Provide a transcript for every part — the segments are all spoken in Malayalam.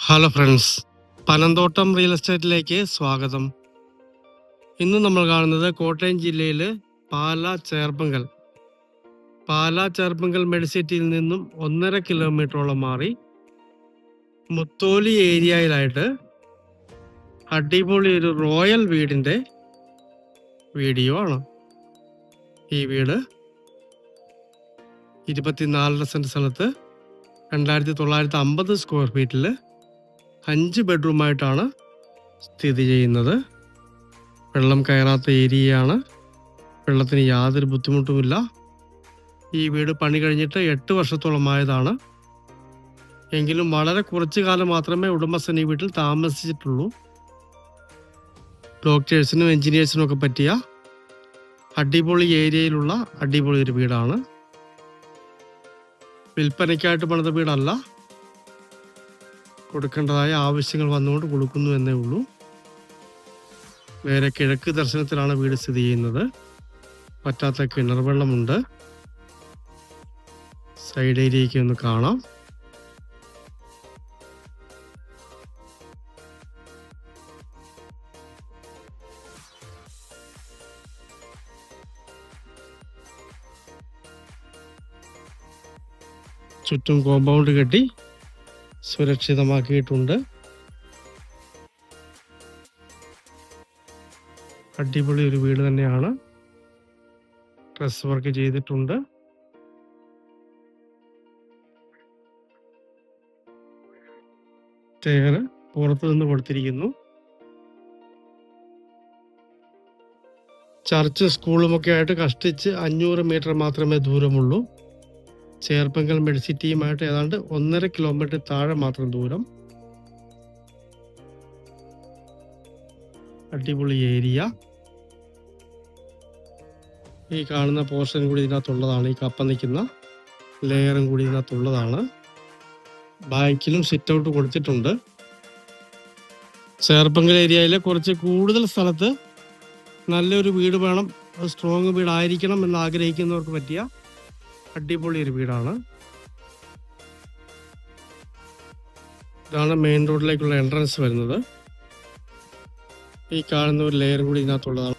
ഹലോ ഫ്രണ്ട്സ് പനന്തോട്ടം റിയൽ എസ്റ്റേറ്റിലേക്ക് സ്വാഗതം. ഇന്ന് നമ്മൾ കാണുന്നത് കോട്ടയം ജില്ലയിൽ പാല ചേർപ്പങ്കൽ. പാല ചേർപ്പങ്കൽ മെഡിസിറ്റിയിൽ നിന്നും ഒന്നര കിലോമീറ്ററോളം മാറി മുത്തോലി ഏരിയയിലായിട്ട് അടിപൊളി ഒരു റോയൽ വീടിന്റെ വീഡിയോ ആണ്. ഈ വീട് ഇരുപത്തിനാലര സെന്റ് സ്ഥലത്ത് രണ്ടായിരത്തി തൊള്ളായിരത്തി അമ്പത് സ്ക്വയർ ഫീറ്റിൽ അഞ്ച് ബെഡ്റൂമായിട്ടാണ് സ്ഥിതി ചെയ്യുന്നത്. വെള്ളം കയറാത്ത ഏരിയയാണ്. വെള്ളത്തിന് യാതൊരു ബുദ്ധിമുട്ടുമില്ല. ഈ വീട് പണി കഴിഞ്ഞിട്ട് എട്ട് വർഷത്തോളമായതാണ് എങ്കിലും വളരെ കുറച്ച് കാലം മാത്രമേ ഉടമസ്ഥൻ ഈ വീട്ടിൽ താമസിച്ചിട്ടുള്ളൂ. ഡോക്ടേഴ്സിനും എഞ്ചിനീയേഴ്സിനും ഒക്കെ പറ്റിയ അടിപൊളി ഏരിയയിലുള്ള അടിപൊളി ഒരു വീടാണ്. വിൽപ്പനയ്ക്കായിട്ട് പണിത വീടല്ല. കൊടുക്കേണ്ടതായ ആവശ്യങ്ങൾ വന്നുകൊണ്ട് കൊടുക്കുന്നു എന്നേ ഉള്ളൂ. വേറെ കിഴക്ക് ദർശനത്തിലാണ് വീട് സ്ഥിതി ചെയ്യുന്നത്. പറ്റാത്ത കിണർ വെള്ളമുണ്ട് സൈഡ് ഏരിയയ്ക്ക് ഒന്ന് കാണാം. ചുറ്റും കോമ്പൗണ്ട് കെട്ടി സുരക്ഷിതമാക്കിയിട്ടുണ്ട്. അടിപൊളി ഒരു വീട് തന്നെയാണ്. ഡ്രസ് വർക്ക് ചെയ്തിട്ടുണ്ട്. ചെയർ പുറത്തു നിന്ന് കൊടുത്തിരിക്കുന്നു. ചർച്ച് സ്കൂളുമൊക്കെ ആയിട്ട് കഷ്ടിച്ച് അഞ്ഞൂറ് മീറ്റർ മാത്രമേ ദൂരമുള്ളൂ. ചേർപ്പങ്കൽ മെഡിസിറ്റിയുമായിട്ട് ഏതാണ്ട് ഒന്നര കിലോമീറ്റർ താഴെ മാത്രം ദൂരം. അടിപൊളി ഏരിയ. ഈ കാണുന്ന പോർഷൻ കൂടി ഇതിനകത്തുള്ളതാണ്. ഈ കപ്പ നിൽക്കുന്ന ലെയറും കൂടി ഇതിനകത്തുള്ളതാണ്. ബാക്കിലും സിറ്റ് ഔട്ട് കൊടുത്തിട്ടുണ്ട്. ചേർപ്പങ്കൽ ഏരിയയിലെ കുറച്ച് കൂടുതൽ സ്ഥലത്ത് നല്ലൊരു വീട് വേണം. സ്ട്രോങ് വീടായിരിക്കണം എന്ന് ആഗ്രഹിക്കുന്നവർക്ക് പറ്റിയ അടിപൊളി ഒരു വീടാണ്. ഇതാണ് മെയിൻ റോഡിലേക്കുള്ള എൻട്രൻസ് വരുന്നത്. ഈ കാണുന്ന ഒരു ലെയർ കൂടി ഇതിനകത്തുള്ളതാണ്.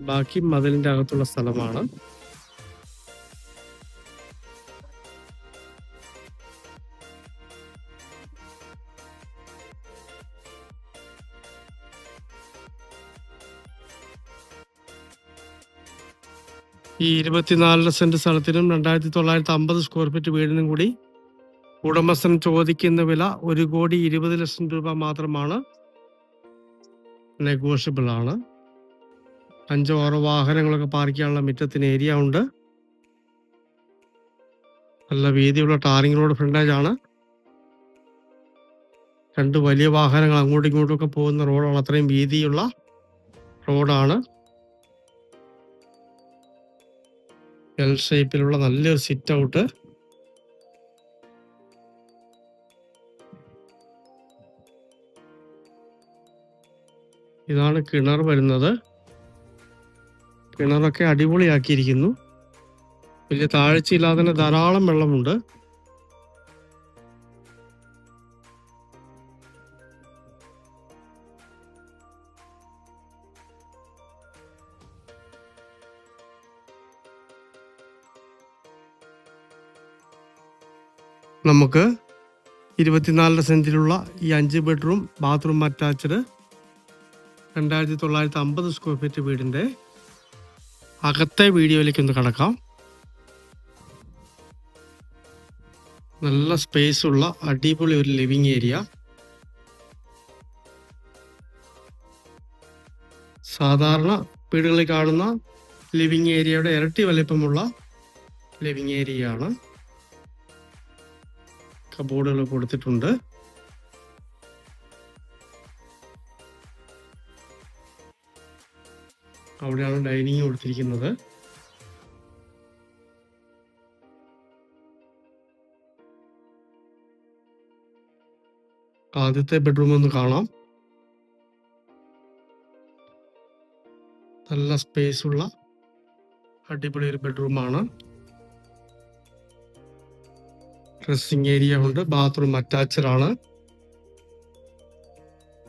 ബാക്കി മതിലിന്റെ അകത്തുള്ള സ്ഥലമാണ്. ഈ ഇരുപത്തിനാലര സെന്റ് സ്ഥലത്തിനും രണ്ടായിരത്തി തൊള്ളായിരത്തി അമ്പത് സ്ക്വയർ ഫീറ്റ് വീടിനും കൂടി ഉടമസ്ഥൻ ചോദിക്കുന്ന വില ഒരു കോടി ഇരുപത് ലക്ഷം രൂപ മാത്രമാണ്. നെഗോഷ്യബിൾ ആണ്. അഞ്ചോ ആറോ വാഹനങ്ങളൊക്കെ പാർക്ക് ചെയ്യാനുള്ള മുറ്റത്തിന് ഏരിയ ഉണ്ട്. നല്ല വീതിയുള്ള ടാറിംഗ് റോഡ് ഫ്രണ്ടേജ് ആണ്. രണ്ട് വലിയ വാഹനങ്ങൾ അങ്ങോട്ടും ഇങ്ങോട്ടും ഒക്കെ പോകുന്ന റോഡാണ്. അത്രയും വീതിയുള്ള റോഡാണ്. എൽ ഷേപ്പിലുള്ള നല്ലൊരു സിറ്റ് ഔട്ട് ഇതാണ് കിണർ വരുന്നത്. കിണറൊക്കെ അടിപൊളിയാക്കിയിരിക്കുന്നു. വലിയ താഴ്ചയില്ലാതെ തന്നെ ധാരാളം വെള്ളമുണ്ട്. നമുക്ക് ഇരുപത്തിനാലര സെന്റിലുള്ള ഈ അഞ്ച് ബെഡ്റൂം ബാത്റൂം അറ്റാച്ച്ഡ് രണ്ടായിരത്തി തൊള്ളായിരത്തി അമ്പത് സ്ക്വയർ ഫീറ്റ് വീടിന്റെ അകത്തെ വീഡിയോയിലേക്ക് ഒന്ന് കടക്കാം. നല്ല സ്പേസ് ഉള്ള അടിപൊളി ഒരു ലിവിങ് ഏരിയ സാധാരണ വീടുകളിൽ കാണുന്ന ലിവിങ് ഏരിയയുടെ ഇരട്ടി വലിപ്പമുള്ള ലിവിങ് ഏരിയയാണ് കബോർഡുകൾ കൊടുത്തിട്ടുണ്ട്. അവിടെയാണ് ഡൈനിങ് കൊടുത്തിരിക്കുന്നത്. ആദ്യത്തെ ബെഡ്റൂം ഒന്ന് കാണാം. നല്ല സ്പേസ് ഉള്ള അടിപൊളി ഒരു ബെഡ്റൂമാണ്. ഡ്രസ്സിങ് ഏരിയ ഉണ്ട്. ബാത്റൂം അറ്റാച്ച്ഡ് ആണ്.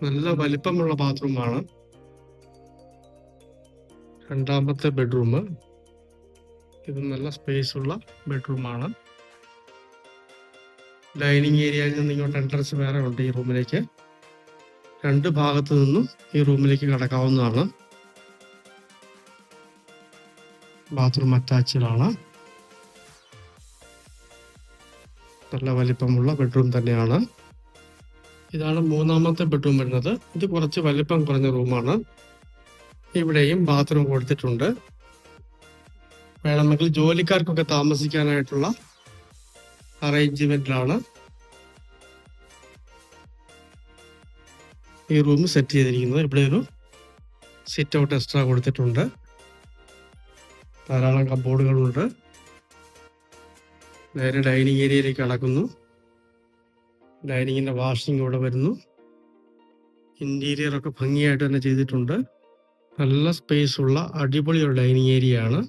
നല്ല വലിപ്പമുള്ള ബാത്റൂമാണ് രണ്ടാമത്തെ ബെഡ്റൂം ഇത് നല്ല സ്പേസ് ഉള്ള ബെഡ്റൂമാണ് ഡൈനിങ് ഏരിയയിൽ നിന്ന് ഇങ്ങോട്ട് എൻട്രൻസ് വേറെ ഉണ്ട് ഈ റൂമിലേക്ക് രണ്ട് ഭാഗത്തു നിന്നും ഈ റൂമിലേക്ക് കടക്കാവുന്നതാണ്. ബാത്റൂം അറ്റാച്ചിലാണ് നല്ല വലിപ്പമുള്ള ബെഡ്റൂം തന്നെയാണ്. ഇതാണ് മൂന്നാമത്തെ ബെഡ്റൂം വരുന്നത്. ഇത് കുറച്ച് വലിപ്പം കുറഞ്ഞ റൂമാണ് ഇവിടെയും ബാത്റൂം കൊടുത്തിട്ടുണ്ട്. വേണമെങ്കിൽ ജോലിക്കാർക്കൊക്കെ താമസിക്കാനായിട്ടുള്ള അറേഞ്ച്മെന്റിലാണ് ഈ റൂം സെറ്റ് ചെയ്തിരിക്കുന്നത്. ഇവിടെ ഒരു സിറ്റ് ഔട്ട് എക്സ്ട്രാ കൊടുത്തിട്ടുണ്ട്. ധാരാളം കബോർഡുകളുണ്ട് നേരെ ഡൈനിങ് ഏരിയയിലേക്ക് കടക്കുന്നു ഡൈനിങ്ങിന്റെ വാഷിംഗ് ഇവിടെ വരുന്നു. ഇന്റീരിയറൊക്കെ ഭംഗിയായിട്ട് തന്നെ ചെയ്തിട്ടുണ്ട്. നല്ല സ്പേസ് ഉള്ള അടിപൊളി ഒരു ഡൈനിങ് ഏരിയ ആണ്.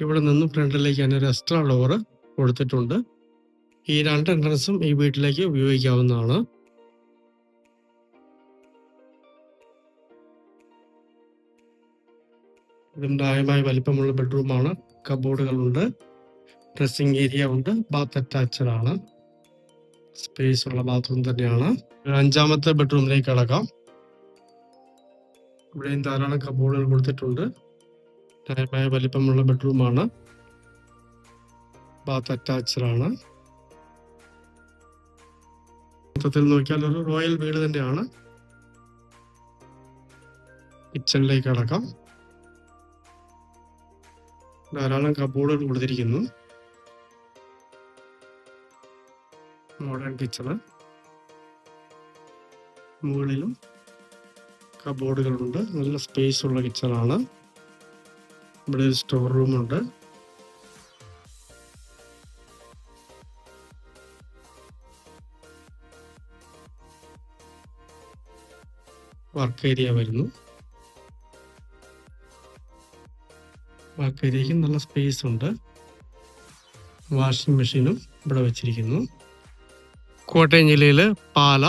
ഇവിടെ നിന്ന് ഫ്രണ്ടിലേക്ക് തന്നെ ഒരു എക്സ്ട്രാ ഡോറ് കൊടുത്തിട്ടുണ്ട്. ഈ രണ്ട് എൻട്രൻസും ഈ വീട്ടിലേക്ക് ഉപയോഗിക്കാവുന്നതാണ്. ഇതും ന്യായമായ വലിപ്പമുള്ള ബെഡ്റൂമാണ് കബോർഡുകളുണ്ട് ഡ്രസ്സിംഗ് ഏരിയ ഉണ്ട്. ബാത്ത് അറ്റാച്ച്ഡ് ആണ്. സ്പേസ് ഉള്ള ബാത്റൂം തന്നെയാണ്. അഞ്ചാമത്തെ ബെഡ്റൂമിലേക്ക് കടക്കാം. ഇവിടെയും ധാരാളം കബോർഡുകൾ കൊടുത്തിട്ടുണ്ട്. ന്യായമായ വലിപ്പമുള്ള ബെഡ്റൂമാണ് ബാത്ത് അറ്റാച്ച്ഡ് ആണ്. മൊത്തത്തിൽ നോക്കിയാൽ ഒരു റോയൽ വീട് തന്നെയാണ്. കിച്ചണിലേക്ക് കടക്കാം. ധാരാളം കബോർഡുകൾ കൊടുത്തിരിക്കുന്നു. മോഡേൺ കിച്ചണ് മുകളിലും കബോർഡുകളുണ്ട്. നല്ല സ്പേസ് ഉള്ള കിച്ചണാണ് ഇവിടെ ഒരു സ്റ്റോർ റൂമുണ്ട് വർക്ക് ഏരിയ വരുന്നു. വർക്ക് ഏരിയയ്ക്ക് നല്ല സ്പേസ് ഉണ്ട്. വാഷിംഗ് മെഷീനും ഇവിടെ വെച്ചിരിക്കുന്നു. കോട്ടയം ജില്ലയിൽ പാല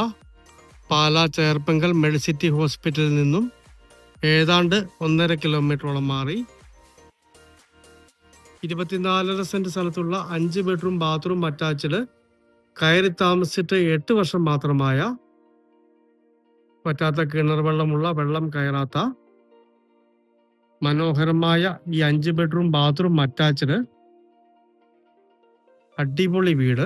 പാല ചേർപ്പങ്കൽ മെഡിസിറ്റി ഹോസ്പിറ്റലിൽ നിന്നും ഏതാണ്ട് ഒന്നര കിലോമീറ്ററോളം മാറി. ഇരുപത്തിനാലര സെന്റ് സ്ഥലത്തുള്ള അഞ്ച് ബെഡ്റൂം ബാത്റൂം അറ്റാച്ച്ഡ് കയറി താമസിച്ചിട്ട് എട്ട് വർഷം മാത്രമായ പറ്റാത്ത കിണർ വെള്ളമുള്ള വെള്ളം കയറാത്ത മനോഹരമായ ഈ അഞ്ച് ബെഡ്റൂം ബാത്റൂം അറ്റാച്ച്ഡ് അടിപൊളി വീട്.